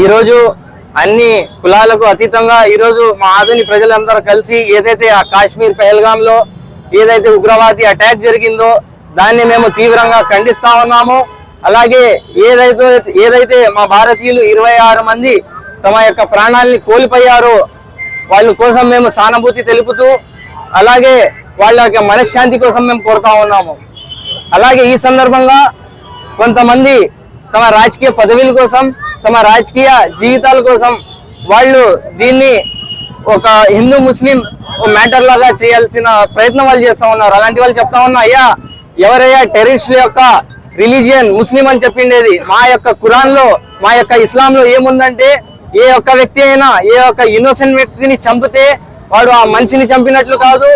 ఈరోజు అన్ని కులాలకు అతీతంగా ఈరోజు మా ఆధునిక ప్రజలందరూ కలిసి ఏదైతే ఆ కాశ్మీర్ పెహల్గాంలో ఏదైతే ఉగ్రవాది అటాక్ జరిగిందో దాన్ని మేము తీవ్రంగా ఖండిస్తా ఉన్నాము. అలాగే ఏదైతే ఏదైతే మా భారతీయులు ఇరవై ఆరు మంది తమ యొక్క ప్రాణాలని కోల్పోయారో వాళ్ళ కోసం మేము సానుభూతి తెలుపుతూ అలాగే వాళ్ళ యొక్క మనశ్శాంతి కోసం మేము కోరుతా ఉన్నాము. అలాగే ఈ సందర్భంగా కొంతమంది తమ రాజకీయ పదవుల కోసం తమ రాజకీయ జీవితాల కోసం వాళ్ళు దీన్ని ఒక హిందూ ముస్లిం మ్యాటర్ లాగా చేయాల్సిన ప్రయత్నం వాళ్ళు చేస్తా ఉన్నారు. అలాంటి వాళ్ళు చెప్తా ఉన్నా అయ్యా ఎవరయ్యా టెర్రరిస్టుల యొక్క రిలీజియన్ ముస్లిం అని చెప్పిండేది. మా యొక్క కురాన్లో మా యొక్క ఇస్లాం లో ఏముందంటే ఏ ఒక్క వ్యక్తి అయినా ఏ ఒక్క ఇన్నోసెంట్ వ్యక్తిని చంపితే వాడు ఆ మనిషిని చంపినట్లు కాదు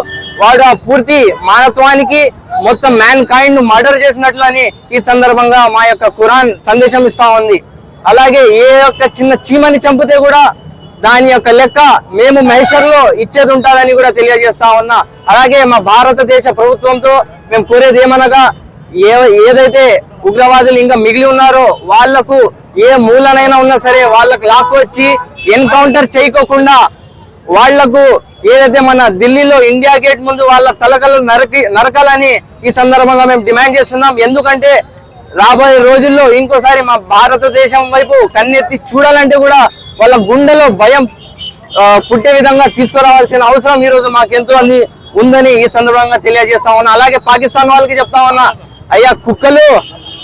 వాడు ఆ పూర్తి మానవత్వానికి మొత్తం మ్యాన్ కైండ్ మర్డర్ చేసినట్లు అని ఈ సందర్భంగా మా యొక్క కురాన్ సందేశం ఇస్తా ఉంది. అలాగే ఏ ఒక్క చిన్న చీమని చంపితే కూడా దాని యొక్క లెక్క మేము మహేశ్వర్లో ఇచ్చేది ఉంటుందని కూడా తెలియజేస్తా ఉన్నా. అలాగే మా భారతదేశ ప్రభుత్వంతో మేము కోరేది ఏమనగా ఏ ఏదైతే ఉగ్రవాదులు ఇంకా మిగిలి ఉన్నారో వాళ్ళకు ఏ మూలనైనా ఉన్నా సరే వాళ్ళకు లాక్కు వచ్చి ఎన్కౌంటర్ చేయకోకుండా వాళ్ళకు ఏదైతే మన ఢిల్లీలో ఇండియా గేట్ ముందు వాళ్ళ తలకలు నరకి నరకాలని ఈ సందర్భంగా మేము డిమాండ్ చేస్తున్నాం. ఎందుకంటే రాబోయే రోజుల్లో ఇంకోసారి మా భారతదేశం వైపు కన్నెత్తి చూడాలంటే కూడా వాళ్ళ గుండెలో భయం పుట్టే విధంగా తీసుకురావాల్సిన అవసరం ఈ రోజు మాకెంతో అంది ఉందని ఈ సందర్భంగా తెలియజేస్తా ఉన్నా. అలాగే పాకిస్తాన్ వాళ్ళకి చెప్తా ఉన్నా అయ్యా కుక్కలు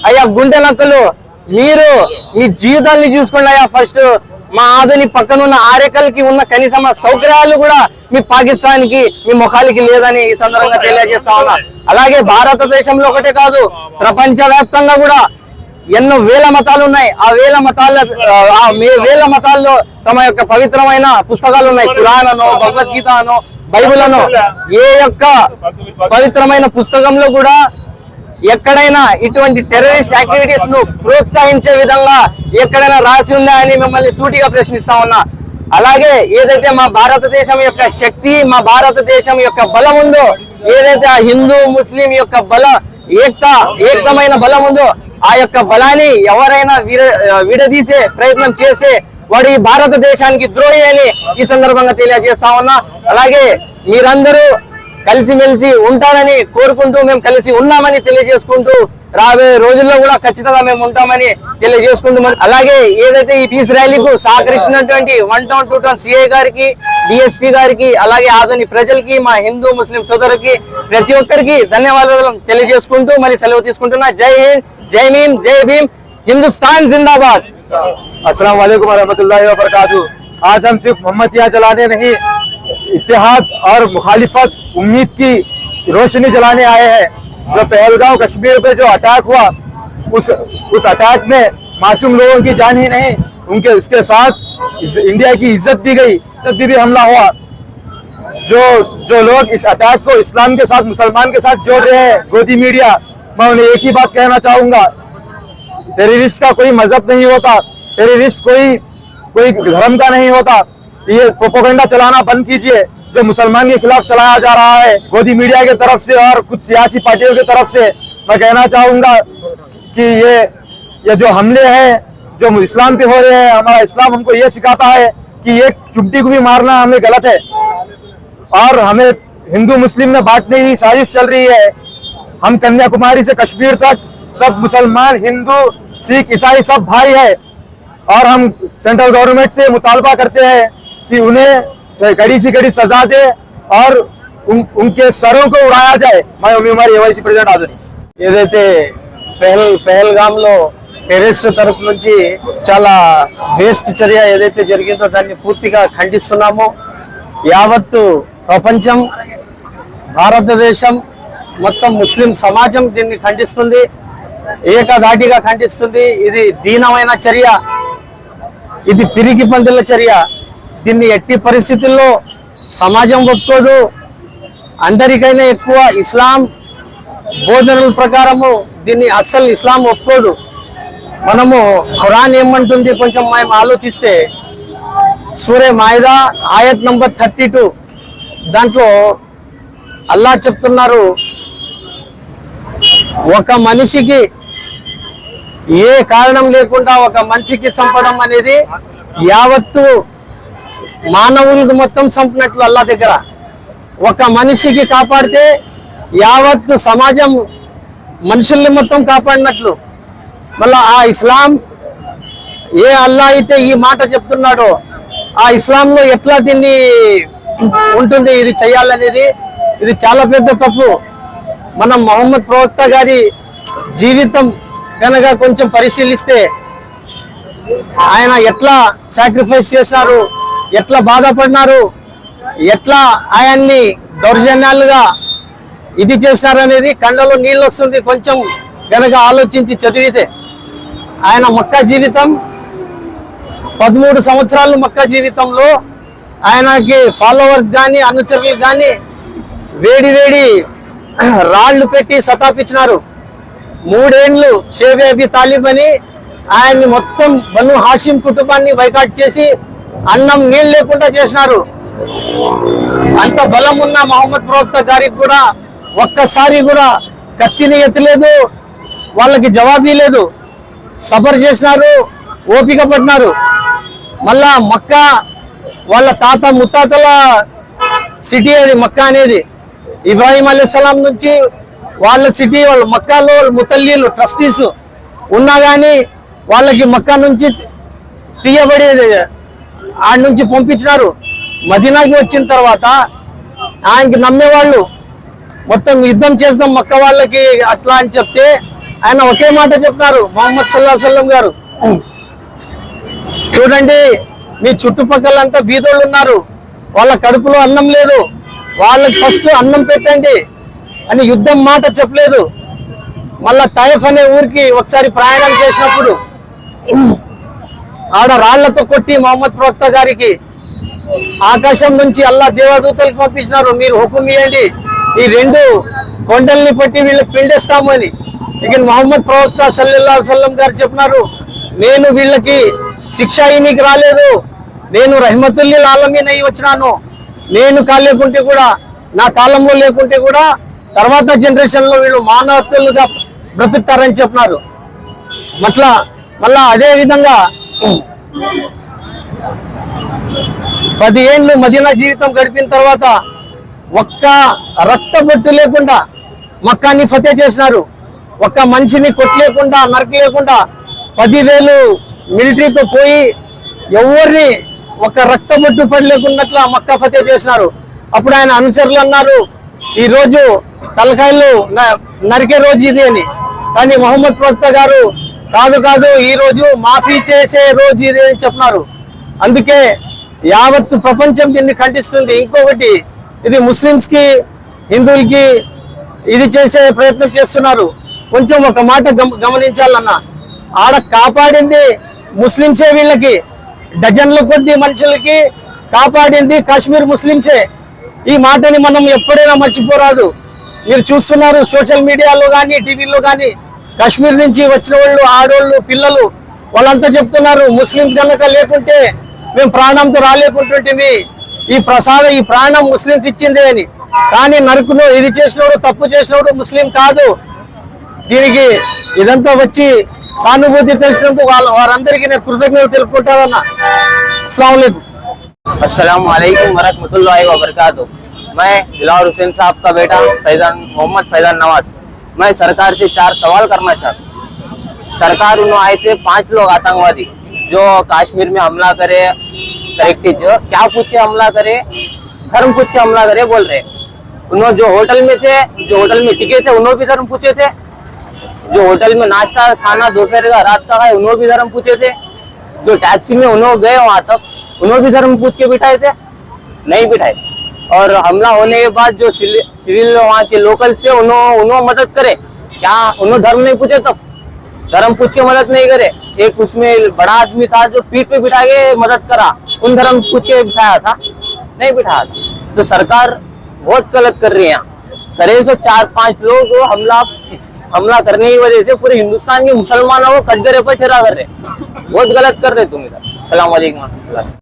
అయ్యా గుండె నక్కలు మీరు మీ జీవితాన్ని చూసుకోండి అయ్యా. ఫస్ట్ మా ఆధుని పక్కన ఉన్న ఆరేకల్కి ఉన్న కనీసం సౌకర్యాలు కూడా మీ పాకిస్తాన్కి మీ ముఖాలకి లేదని ఈ సందర్భంగా తెలియజేస్తా ఉన్నా. అలాగే భారతదేశంలో ఒకటే కాదు ప్రపంచ వ్యాప్తంగా కూడా ఎన్నో వేల మతాలు ఉన్నాయి. ఆ వేల మతాల ఆ వేల మతాల్లో తమ యొక్క పవిత్రమైన పుస్తకాలు ఉన్నాయి. ఖురాన్ అనో భగవద్గీత అనో బైబుల్ అనో ఏ యొక్క పవిత్రమైన పుస్తకంలో కూడా ఎక్కడైనా ఇటువంటి టెర్రరిస్ట్ యాక్టివిటీస్ను ప్రోత్సహించే విధంగా ఎక్కడైనా రాసి ఉందా అని మిమ్మల్ని సూటిగా ప్రశ్నిస్తా ఉన్నా. అలాగే ఏదైతే మా భారతదేశం యొక్క శక్తి మా భారతదేశం యొక్క బలం ఉందో ఏదైతే ఆ హిందూ ముస్లిం యొక్క బల ఏక్త ఏకమైన బలం ఉందో ఆ యొక్క బలాన్ని ఎవరైనా విర విడదీసే ప్రయత్నం చేస్తే వాడు ఈ భారతదేశానికి ద్రోహి అని ఈ సందర్భంగా తెలియజేస్తా ఉన్నా. అలాగే మీరందరూ కలిసిమెలిసి ఉంటారని కోరుకుంటూ మేము కలిసి ఉన్నామని తెలియజేసుకుంటూ రాబోయే రోజుల్లో కూడా ఖచ్చితంగా మేము ఉంటామని తెలియజేసుకుంటూ మరి అలాగే ఏదైతే ఈ పీస్ ర్యాలీకు సహకరించినటువంటి one town two town CI గారికి డిఎస్పీ గారికి అలాగే ఆధుని ప్రజలకి మా హిందూ ముస్లిం సోదరులకి ప్రతి ఒక్కరికి ధన్యవాదాలు తెలియజేసుకుంటూ మరి సెలవు తీసుకుంటున్నా జై హింద్ జై భీమ్ జై భీమ్ హిందుస్థాన్ జిందాబాద్ अस्सलाम वालेकुम रहमतुल्लाहि व बरकातहू आज हम सिर्फ मोहम्मदिया जलाने नहीं इत्तेहाद और मुखालिफत उम्मीद की रोशनी जलाने आए हैं। जो पहलगांव कश्मीर पे जो अटैक हुआ, उस उस अटैक में मासूम लोगों की जान ही नहीं, उनके, उसके साथ इस- इंडिया की इज़्ज़त दी गई, इज़्ज़त भी हमला हुआ। जो जो लोग इस अटैक को इस्लाम के साथ, मुसलमान के साथ जोड़ रहे हैं, गोदी मीडिया, मैं उन्हें एक ही बात कहना चाहूँगा टेररिस्ट का कोई मज़हब नहीं होता टेररिस्ट कोई कोई धर्म का नहीं होता। ये प्रोपोगंडा चलाना बंद कीजिए। जो मुसलमान के खिलाफ चलाया जा रहा है, गोदी मीडिया की तरफ़ से और कुछ सियासी पार्टियों की तरफ़ से, मैं कहना चाहूँगा कि ये ये जो हमले हैं, जो इस्लाम पे हो रहे हैं, हमारा इस्लाम हमको ये सिखाता है कि एक चुमटी को भी मारना हमें गलत है। और हमें हिंदू मुस्लिम में बांटने की साजिश चल रही है। हम कन्याकुमारी से कश्मीर तक सब मुसलमान, हिंदू, सिख, ईसाई सब भाई है। और हम सेंट्रल गवर्नमेंट से मुतालबा करते हैं कि उन्हें कड़ी से कड़ी सजा दे और उन, उनके सरों को उड़ाया जाए मैं उम्मीद उमर एवाईसी प्रेसिडेंट आजनी ఏదైతే పెహల్ పెహల్గామ్ లో టెర్రరిస్ట్ తరపు నుంచి చాలా వేస్ట్ చర్య ఏదైతే జరిగిందో దాన్ని పూర్తిగా ఖండిస్తున్నాము యావత్తు ప్రపంచం భారతదేశం మొత్తం ముస్లిం సమాజం దీన్ని ఖండిస్తుంది ఏకధాటిగా ఖండిస్తుంది ఇది దీనమైన చర్య ఇది పిరికి పందుల చర్య దీన్ని ఎట్టి పరిస్థితుల్లో సమాజం ఒప్పుకోదు. అందరికైనా ఎక్కువ ఇస్లాం బోధనల ప్రకారము దీన్ని అస్సలు ఇస్లాం ఒప్పుకోదు. మనము ఖురాన్ ఏమంటుంది కొంచెం మేము ఆలోచిస్తే సూర్య మాయిదా ఆయత్ నంబర్ థర్టీ టూ దాంట్లో అల్లా చెప్తున్నారు ఒక మనిషికి ఏ కారణం లేకుండా ఒక మనిషికి చంపడం అనేది యావత్తు మానవులకు మొత్తం చంపినట్లు అల్లా దగ్గర. ఒక మనిషికి కాపాడితే యావత్తు సమాజం మనుషుల్ని మొత్తం కాపాడినట్లు. మళ్ళా ఆ ఇస్లాం ఏ అల్లా అయితే ఈ మాట చెప్తున్నాడో ఆ ఇస్లాంలో ఎట్లా దీన్ని ఉంటుంది ఇది చేయాలనేది ఇది చాలా పెద్ద తప్పు. మనం మొహమ్మద్ ప్రవక్త గారి జీవితం కనుక కొంచెం పరిశీలిస్తే ఆయన ఎట్లా సాక్రిఫైస్ చేసినారు ఎట్లా బాధపడినారు? ఎట్లా ఆయన్ని దౌర్జన్యాలుగా ఇది చేసినారు కండలో కళ్ళలో నీళ్ళు వస్తుంది కొంచెం గనక ఆలోచించి చదివితే. ఆయన మక్కా జీవితం పదమూడు సంవత్సరాలు మొక్క జీవితంలో ఆయనకి ఫాలోవర్స్ కానీ అనుచరులు కానీ వేడి వేడి రాళ్ళు పెట్టి సతాపించినారు. మూడేండ్లు షేబేబీ తాలిబ్ అని ఆయన్ని మొత్తం బను హాషిం కుటుంబాన్ని బైకాట్ చేసి అన్నం నీళ్ళు లేకుండా చేసినారు. అంత బలం ఉన్న మహమ్మద్ ప్రవక్త గారికి కూడా ఒక్కసారి కూడా కత్తిని ఎత్తలేదు వాళ్ళకి జవాబీ లేదు. సబర్ చేసినారు ఓపిక పడినారు మళ్ళా మక్క వాళ్ళ తాత ముత్తాతల సిటీ అది మక్కా అనేది. ఇబ్రాహీం అలీస్లాం నుంచి వాళ్ళ సిటీ వాళ్ళ మక్కాలో వాళ్ళ ముతల్లీలు ట్రస్టీస్ ఉన్నా కానీ వాళ్ళకి మక్కా నుంచి తీయబడేది ఆడ నుంచి పంపించినారు. మదీనాకి వచ్చిన తర్వాత ఆయనకి నమ్మేవాళ్ళు మొత్తం యుద్ధం చేద్దాం మక్క వాళ్ళకి అట్లా అని చెప్తే ఆయన ఒకే మాట చెప్తున్నారు మొహమ్మద్ సల్లా సల్లం గారు. చూడండి మీ చుట్టుపక్కలంతా బీదోళ్ళు ఉన్నారు. వాళ్ళ కడుపులో అన్నం లేదు. వాళ్ళకి ఫస్ట్ అన్నం పెట్టండి అని యుద్ధం మాట చెప్పలేదు. మళ్ళా తయఫ్ అనే ఊరికి ఒకసారి ప్రయాణం చేసినప్పుడు ఆడ రాళ్ళతో కొట్టి మహమ్మద్ ప్రవక్త గారికి ఆకాశం నుంచి అల్లా దేవదూతలకు పంపించినారు. మీరు హుకుం ఇవ్వండి ఈ రెండు కొండల్ని పట్టి వీళ్ళకి పిండేస్తామని. ఇక మహమ్మద్ ప్రవక్త సల్లెల్లా సల్లం గారు చెప్పినారు. నేను వీళ్ళకి శిక్ష నీకు రాలేదు. నేను రహమతుల్లి ఆలమీన్ అయి వచ్చినాను. నేను కాలేకుంటే కూడా నా కాలంలో లేకుంటే కూడా తర్వాత జనరేషన్లో వీళ్ళు మానవత్తులుగా బ్రతుకుతారని చెప్పినారు. మట్లా మళ్ళా అదే విధంగా పది ఏళ్ళు మదీనా జీవితం గడిపిన తర్వాత ఒక్క రక్త బొట్టు లేకుండా మక్కాని ఫతే చేసినారు. ఒక్క మనిషిని కొట్టలేకుండా నరకలేకుండా పదివేలు మిలిటరీతో పోయి ఎవరిని ఒక రక్త బొట్టు పడి మక్కా ఫతే చేసినారు. అప్పుడు ఆయన అనుచరులు అన్నారు ఈ రోజు తలకాయలు న- నరికే రోజు ఇది అని. కానీ మొహమ్మద్ ప్రవక్త గారు కాదు కాదు ఈ రోజు మాఫీ చేసే రోజు ఇది అని చెప్పినారు. అందుకే యావత్ ప్రపంచం దీన్ని ఖండిస్తుంది. ఇంకొకటి ఇది ముస్లిమ్స్కి హిందువులకి ఇది చేసే ప్రయత్నం చేస్తున్నారు. కొంచెం ఒక మాట గమ- ఆడ కాపాడింది ముస్లింసే వీళ్ళకి డజన్ల కొద్ది మనుషులకి కాపాడింది కాశ్మీర్ ముస్లింసే ఈ మాటని మనం ఎప్పుడైనా మర్చిపోరాదు. మీరు చూస్తున్నారు సోషల్ మీడియాలో కానీ టీవీలో కానీ కాశ్మీర్ నుంచి వచ్చిన వాళ్ళు ఆడోళ్ళు పిల్లలు వాళ్ళంతా చెప్తున్నారు ముస్లింస్ కనుక లేకుంటే మేము ప్రాణంతో రాలేకుంటుంటే ఈ ప్రసాదం ఈ ప్రాణం ముస్లింస్ ఇచ్చిందే అని కానీ నరుకులో ఇది చేసినోడు తప్పు చేసినోడు ముస్లిం కాదు దీనికి ఇదంతా వచ్చి సానుభూతి తెలిసినందుకు వాళ్ళ వారందరికీ నేను కృతజ్ఞతలు తెలుపుకుంటానన్న అస్సలం वालेकुम अस्सलाम वालेकुम वरहमतुल्लाहि वबरकातुह मैं दिलावर हुसैन साहब का बेटा फैजान मोहम्मद फैजान नवाज मैं सरकार से चार सवाल करना चाहता सरकार उन्होंने आए थे, पाँच लोग आतंकवादी, जो कश्मीर में हमला करे करेक्ट क्या पूछ के हमला करे, धर्म पूछ के हमला करे, बोल रहे उन्होंने जो होटल में थे, जो होटल में टिके थे, उन्होंने भी धर्म पूछे थे। जो होटल में नाश्ता, खाना, दोपहर का, रात का है, उन्होंने भी धर्म पूछे थे। जो टैक्सी में उन्होंने गए वहाँ तक, उन्होंने भी धर्म पूछ के बिठाए थे। नहीं बिठाए। और हमला होने के बाद जो सिविल वहाँ के लोकल से उन्होंने मदद करे। क्या उन्होंने धर्म नहीं पूछे तब? धर्म पूछ के मदद नहीं करे। एक उसमें बड़ा आदमी था जो पीठ पे बिठा के मदद करा। उन धर्म पूछ के बिठाया था। नहीं बिठाया था। तो सरकार बहुत गलत कर रही है करे सो चार पाँच लोग हमला हमला करने की वजह से पूरे हिंदुस्तान के मुसलमानों को कटघरे पर ठहरा कर रहे बहुत गलत कर रहे तुम इधर। सलाम वालेकुम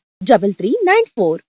double three nine four